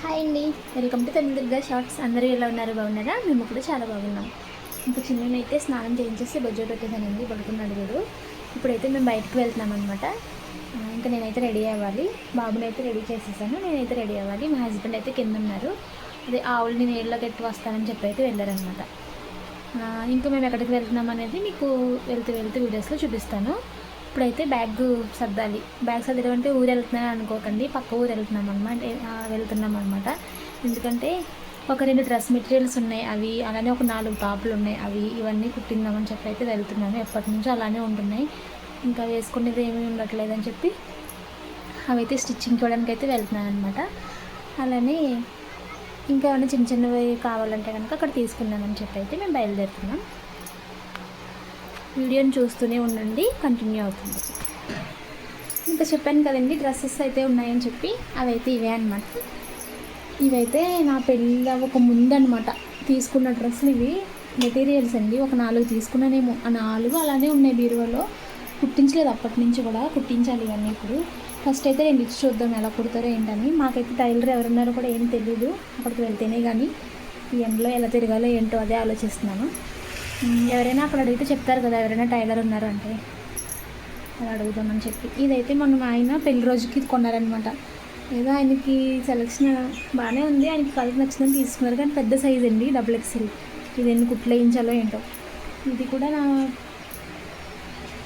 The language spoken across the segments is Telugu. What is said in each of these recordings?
హాయ్ అండి. Welcome to Tamil shorts. అందరూ ఎలా ఉన్నారు? బాగున్నారా? మేము కూడా చాలా బాగున్నాం. ఇంకా చిన్ననైతే స్నానం చేయించేసి బొజ్జో పెట్టేసానండి పడుకున్నాడు వీడు ఇప్పుడైతే మేము బయటకు వెళ్తున్నాం అనమాట ఇంకా నేనైతే రెడీ అవ్వాలి. బాబుని అయితే రెడీ చేసేసాను. నేనైతే రెడీ అవ్వాలి. మా హస్బెండ్ అయితే కింద ఉన్నారు. అదే ఆవుల్ని నీళ్ళలో ఎట్టు వస్తానని చెప్పి అయితే వెళ్ళారనమాట ఇంకా మేము ఎక్కడికి వెళ్తున్నాం అనేది మీకు వెళ్తూ వెళ్తూ వీడియోస్లో చూపిస్తాను. ఇప్పుడైతే బ్యాగ్ సర్దాలి. బ్యాగ్ సర్దడం అంటే ఊరు వెళ్తున్నాను అనుకోకండి. పక్క ఊరు వెళ్తున్నాం అనమాట వెళ్తున్నాం అనమాట ఎందుకంటే ఒక రెండు డ్రెస్ మెటీరియల్స్ ఉన్నాయి. అవి అలానే ఒక నాలుగు టాపులు ఉన్నాయి. అవి ఇవన్నీ కుట్టిందామని చెప్పి అయితే వెళ్తున్నాను. ఎప్పటి నుంచో అలానే ఉంటున్నాయి. ఇంకా వేసుకునేది ఏమీ ఉండట్లేదని చెప్పి అవి అయితే స్టిచ్చింగ్ చూడడానికి అయితే వెళ్తున్నాను అనమాట అలానే ఇంకా ఏమైనా చిన్న చిన్నవి కావాలంటే కనుక అక్కడ తీసుకుందామని చెప్పి అయితే మేము బయలుదేరుతున్నాం. వీడియోని చూస్తూనే ఉండండి కంటిన్యూ అవుతుంది. ఇంకా చెప్పాను కదండి డ్రెస్సెస్ అయితే ఉన్నాయని చెప్పి అవైతే ఇవే అనమాట ఇవైతే నా పెళ్ళి ఒక ముందనమాట తీసుకున్న డ్రెస్సులు ఇవి మెటీరియల్స్ అండి ఒక నాలుగు తీసుకున్నానేమో. ఆ నాలుగు అలానే ఉన్నాయి బీరువాలో. కుట్టించలేదు అప్పటి నుంచి కూడా కుట్టించాలి ఇవన్నీ ఇప్పుడు. ఫస్ట్ అయితే నేను ఇచ్చి చూద్దాం ఎలా కుడతారో ఏంటని. మాకైతే టైలర్ ఎవరున్నారో కూడా ఏం తెలియదు అక్కడికి వెళ్తేనే కానీ ఈ ఎండలో ఎలా తిరగాలో ఏంటో అదే ఆలోచిస్తున్నాను. ఎవరైనా అక్కడ అడిగితే చెప్తారు కదా ఎవరైనా టైలర్ ఉన్నారు అంటే. అలా అడుగుదామని చెప్పి. ఇదైతే మొన్న మా ఆయన పెళ్ళి రోజుకి ఇది కొన్నారనమాట ఏదో ఆయనకి సెలక్షన్ బాగానే ఉంది ఆయనకి కలర్ నచ్చిందని తీసుకున్నారు కానీ పెద్ద సైజ్ అండి డబుల్ ఎక్స్ఎల్ ఇది ఎన్ని కుట్లు వేయించాలో ఏంటో. ఇది కూడా నా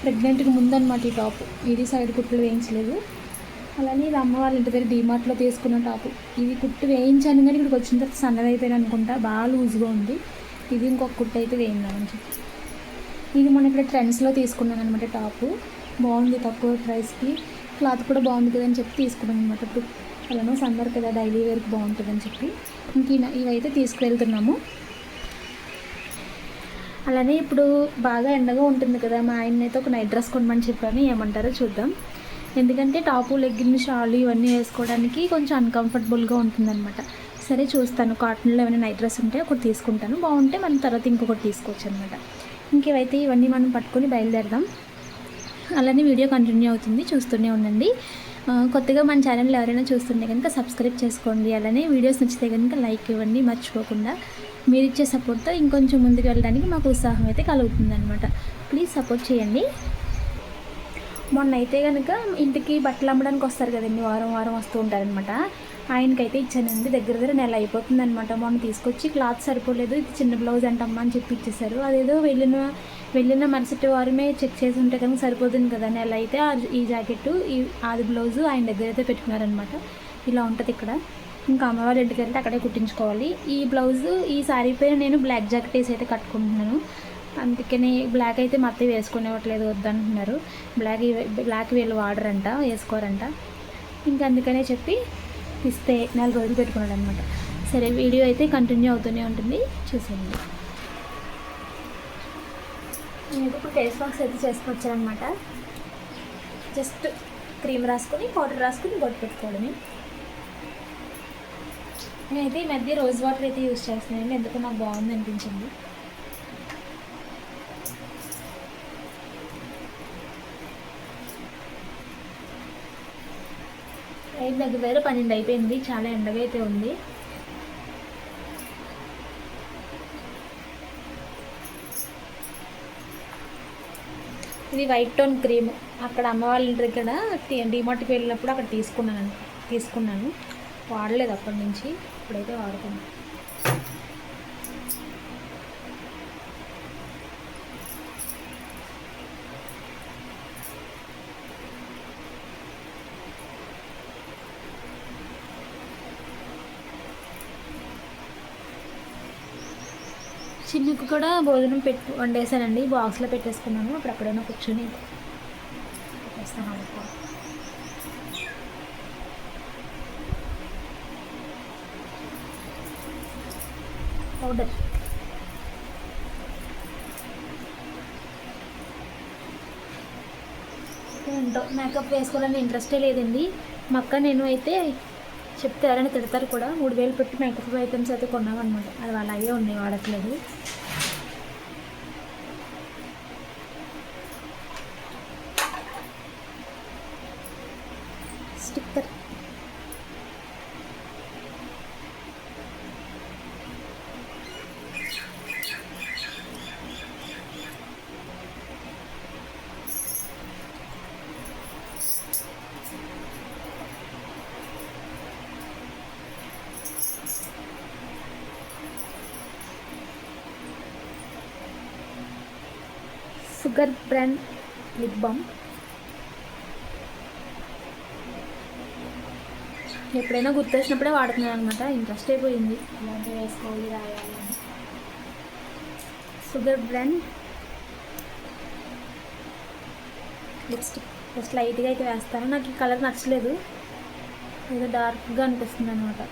ప్రెగ్నెంట్కి ముందు అనమాట ఈ టాప్ ఇది సైడ్ కుట్లు వేయించలేదు. అలానే ఇది అమ్మ వాళ్ళ ఇంటి దగ్గర డీమార్ట్లో తీసుకున్న టాపు ఇది కుట్టు వేయించాను కానీ ఇక్కడికి వచ్చిన తర్వాత సన్నదైపోయాను అనుకుంటా బాగా లూజ్గా ఉంది. ఇది ఇంకొక కుట్టు అయితే వేయిందామని చెప్పి. ఇది మన ఇక్కడ ట్రెండ్స్లో తీసుకున్నాను అనమాట టాపు. బాగుంది తక్కువ ప్రైస్కి. క్లాత్ కూడా బాగుంది కదా అని చెప్పి తీసుకున్నాను అనమాట ఇప్పుడు. అలానే సందర్ కదా డైలీ వేర్కి బాగుంటుందని చెప్పి. ఇంక ఇవైతే తీసుకువెళ్తున్నాము. అలానే ఇప్పుడు బాగా ఎండగా ఉంటుంది కదా మా ఆయన అయితే ఒక నైట్ డ్రెస్ కొనమని చెప్పాను. ఏమంటారో చూద్దాం. ఎందుకంటే టాపు లెగ్గిన్ షాలు ఇవన్నీ వేసుకోవడానికి కొంచెం అన్కంఫర్టబుల్గా ఉంటుందన్నమాట. సరే చూస్తాను. కాటన్లో ఏమైనా నైట్ డ్రెస్ ఉంటే ఒకటి తీసుకుంటాను. బాగుంటే మనం తర్వాత ఇంకొకటి తీసుకోవచ్చు అనమాట ఇంకేవైతే ఇవన్నీ మనం పట్టుకొని బయలుదేరదాం. అలానే వీడియో కంటిన్యూ అవుతుంది. చూస్తూనే ఉండండి. కొత్తగా మన ఛానల్ ఎవరైనా చూస్తుంటే కనుక సబ్స్క్రైబ్ చేసుకోండి. అలానే వీడియోస్ నచ్చితే కనుక లైక్ ఇవ్వండి. మర్చిపోకుండా మీరు ఇచ్చే సపోర్ట్తో ఇంకొంచెం ముందుకు వెళ్ళడానికి మాకు ఉత్సాహం అయితే కలుగుతుంది అనమాట ప్లీజ్ సపోర్ట్ చేయండి. మొన్న అయితే కనుక ఇంటికి బట్టలు అమ్మడానికి వస్తారు కదండి. వారం వారం వస్తూ ఉంటారనమాట ఆయనకైతే ఇచ్చానండి. దగ్గర దగ్గర నెల అయిపోతుంది అనమాట మొన్న తీసుకొచ్చి క్లాత్ సరిపోలేదు. ఇది చిన్న బ్లౌజ్ అంటమ్మా అని చెప్పి ఇచ్చేసారు అదేదో వెళ్ళిన వెళ్ళిన మరుసటి వారమే చెక్ చేసి ఉంటే కనుక సరిపోతుంది కదా నెల అయితే ఈ జాకెట్ ఈ ఆది బ్లౌజు ఆయన దగ్గర అయితే పెట్టుకున్నారనమాట ఇలా ఉంటుంది ఇక్కడ. ఇంకా అమ్మవారి ఇంటికి వెళ్తే అక్కడే కుట్టించుకోవాలి. ఈ బ్లౌజ్ ఈ శారీ పైన నేను బ్లాక్ జాకెట్ వేసి అయితే కట్టుకుంటున్నాను. అందుకని బ్లాక్ అయితే మా అత్తయ్య వేసుకునేవట్లేదు వద్దంటున్నారు. బ్లాక్ బ్లాక్ వీళ్ళు వాడరంట వేసుకోరంట. ఇంకా అందుకనే చెప్పి ఇస్తే నెల రోజులు పెట్టుకున్నాడు అనమాట సరే వీడియో అయితే కంటిన్యూ అవుతూనే ఉంటుంది. చూసేయండి. నేను ఇప్పుడు ఫేస్ వాష్ అయితే చేసుకొచ్చానమాట జస్ట్ క్రీమ్ రాసుకొని పౌడర్ రాసుకొని బొట్టు పెట్టుకోవడమే. నేనైతే ఈ మధ్య రోజ్ వాటర్ అయితే యూజ్ చేస్తున్నాను. ఎందుకు నాకు బాగుంది అనిపించింది టైం దగ్గర వేరే పన్నెండు అయిపోయింది. చాలా ఎండగా అయితే ఉంది. ఇది వైట్ టోన్ క్రీమ్. అక్కడ అమ్మ వాళ్ళ ఇంటి దగ్గర డిమార్ట్కి వెళ్ళినప్పుడు అక్కడ తీసుకున్నాను. తీసుకున్నాను. వాడలేదు అప్పటి నుంచి. ఇప్పుడైతే వాడుతున్నాను చిన్నికి కూడా భోజనం పెట్టు వండేసానండి బాక్స్లో పెట్టేసుకున్నాను. అప్పుడు అక్కడైనా కూర్చొని పెట్టేస్తాను పౌడర్ ఏంటో మేకప్ వేసుకోవాలని ఇంట్రెస్టే లేదండి. మా అక్క నేను అయితే చెప్తే ఎవరైనా తిడతారు కూడా మూడు వేలు పెట్టి మేకప్ ఐటమ్స్ అయితే కొన్నామన్నమాట. అది అలాగే ఉన్నాయి వాడట్లేదు. Sugar brand lip balm. ఎప్పుడైనా గుర్తొచ్చినప్పుడే వాడుతున్నాను అనమాట ఇంట్రెస్ట్ అయిపోయింది. వేసుకోవాలి రాయాలి. Sugar brand lipstick. జస్ట్ లైట్గా అయితే వేస్తాను నాకు ఈ కలర్ నచ్చలేదు. ఏదో డార్క్గా అనిపిస్తుంది అనమాట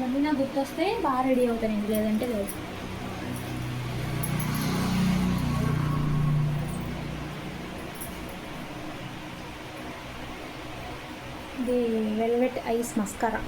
ఇవన్నీ నాకు గుర్తొస్తే బాగా రెడీ అవుతానండి లేదంటే లేదు. ఇది వెల్వెట్ ఐస్ మస్కారా.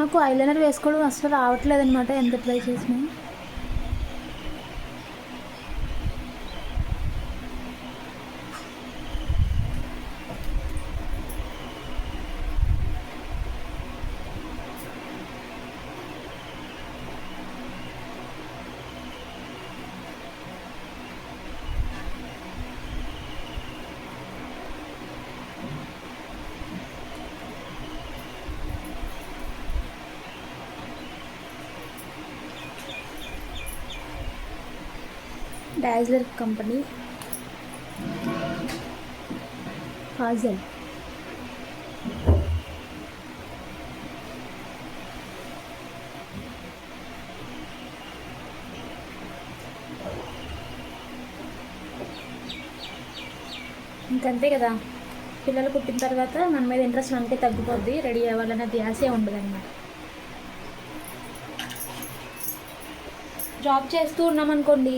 నాకు ఐలైనర్ వేసుకోవడం అసలు రావట్లేదు అనమాట ఎంత ట్రై చేసినా. డాజ్లర్ కంపెనీ ఫాజల్ ఇంకంతే కదా. పిల్లలు పుట్టిన తర్వాత మన మీద ఇంట్రెస్ట్ మనకే తగ్గిపోద్ది. రెడీ అవ్వాలన్న ధ్యాసే ఉండదన్నమాట. జాబ్ చేస్తూ ఉన్నామనుకోండి.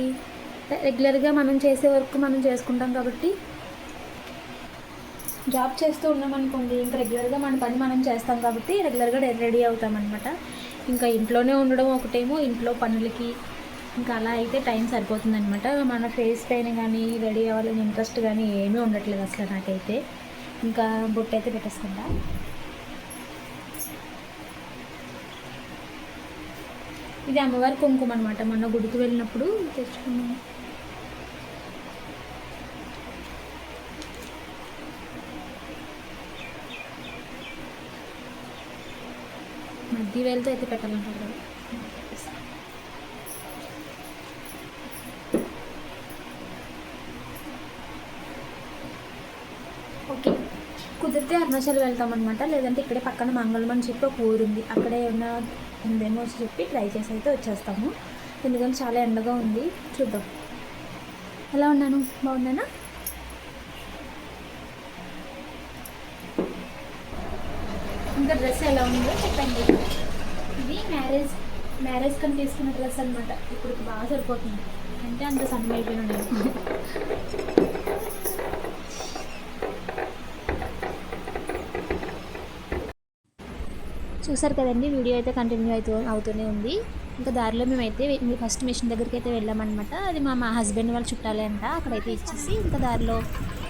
రెగ్యులర్గా మనం చేసే వర్క్ మనం చేసుకుంటాం కాబట్టి జాబ్ చేస్తూ ఉన్నామనుకోండి ఇంకా రెగ్యులర్గా మన పని మనం చేస్తాం కాబట్టి రెగ్యులర్గా రెడీ అవుతాం అనమాట ఇంకా ఇంట్లోనే ఉండడం ఒకటేమో ఇంట్లో పనులకి ఇంకా అలా అయితే టైం సరిపోతుంది అనమాట మన ఫేస్ పైన కానీ రెడీ అవ్వాలని ఇంట్రెస్ట్ కానీ ఏమీ ఉండట్లేదు అసలు నాకైతే. ఇంకా బొట్టు అయితే పెట్టేసుకుంటా. ఇది అమ్మవారి కుంకుమ అనమాట మొన్న గుడికి వెళ్ళినప్పుడు తెచ్చుకున్నాను. మధ్య వేలతో అయితే పెట్టాలంటారు కదా. ఓకే. కుదిరితే అరుణాచల్ వెళ్తామన్నమాట. లేదంటే ఇక్కడే పక్కన మంగళం అని చెప్పి ఒక ఊరు ఉంది అక్కడే ఉన్న ఉందేమో అని చెప్పి ట్రై చేసి అయితే వచ్చేస్తాము. ఎందుకంటే చాలా ఎండగా ఉంది. చూద్దాం. ఎలా ఉన్నాను? బాగున్నానా? ఇంకా డ్రెస్ ఎలా ఉందో చెప్పండి. ఇది మ్యారేజ్ మ్యారేజ్ కని తీసుకున్న డ్రెస్ అనమాట ఇప్పుడు బాగా సరిపోతుంది. అంటే అంత సన్నం అయిపోయినా చూసారు కదండి వీడియో అయితే కంటిన్యూ అవుతూ అవుతూనే ఉంది. ఇంకా దారిలో మేమైతే ఫస్ట్ మిషన్ దగ్గరికి అయితే వెళ్ళామన్నమాట. అది మా మా హస్బెండ్ వాళ్ళ చుట్టాలే అంట అక్కడైతే ఇచ్చేసి ఇంకా దారిలో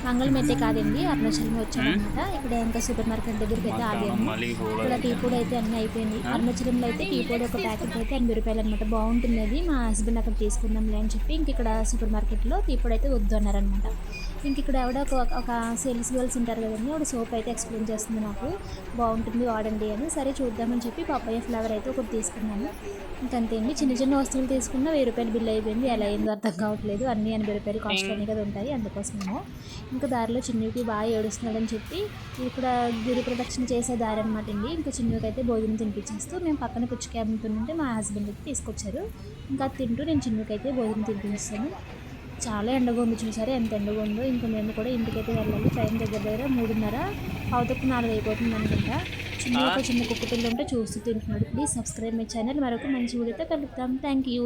మంగళం అయితే కాదండి అరుణాచలం వచ్చామన్నమాట. ఇక్కడ ఇంకా సూపర్ మార్కెట్ దగ్గరికి అయితే ఆగాము. ఇక్కడ టీ పొడి అయితే అన్నీ అయిపోయింది అరుణాచలంలో అయితే టీ పొడి ఒక ప్యాకెట్ అయితే ఎనభై రూపాయలు అనమాట బాగుంటుంది అది. మా హస్బెండ్ అక్కడ తీసుకుందాంలే అని చెప్పి ఇంక ఇక్కడ సూపర్ మార్కెట్లో టీ పొడి అయితే వద్దు అన్నారనమాట ఇంక ఇక్కడ ఆవిడ ఒక ఒక సేల్స్ గర్ల్స్ ఉంటారు కదండి ఆవిడ సోప్ అయితే ఎక్స్ప్లెయిన్ చేస్తుంది నాకు. బాగుంటుంది వాడండి అని. సరే చూద్దామని చెప్పి పప్పాయ ఫ్లవర్ అయితే ఒకటి తీసుకున్నాను. ఇంకంతే అండి. చిన్న చిన్న వస్తువులు తీసుకున్న వెయ్యి రూపాయలు బిల్ అయిపోయింది. ఎలా అయిందో అర్థం కావట్లేదు. అన్నీ ఎనభై రూపాయలు కాస్ట్ అనేది కదా ఉంటాయి అందుకోసమేమో. ఇంకా దారిలో చిన్నకి బాగా ఏడుస్తున్నాడని చెప్పి ఇక్కడ గిరి ప్రదక్షిణ చేసే దారి అనమాట అండి. ఇంకా చిన్నకి అయితే భోజనం తినిపించేస్తూ మేము పక్కన పుచ్చుకి అమ్ముతుంటే మా హస్బెండ్ అయితే తీసుకొచ్చారు. ఇంకా అది తింటూ నేను చిన్నకి అయితే భోజనం తినిపిస్తాను చాలా ఎండగా ఉంది చూసారా? ఎంత ఎండగా ఉందో. ఇంకా మేము కూడా ఇంటికైతే వెళ్ళాలి. టైం దగ్గర దగ్గర మూడున్నర. అవతకు నాలుగు అయిపోతుంది అనుకుంటా. చిన్న ఒక చిన్న కుక్క పిల్ల ఉంటే చూస్తూ తింటున్నాడు. Please subscribe my channel. మరొక మంచి వీడియోతో కలుపుతాం థ్యాంక్ యూ.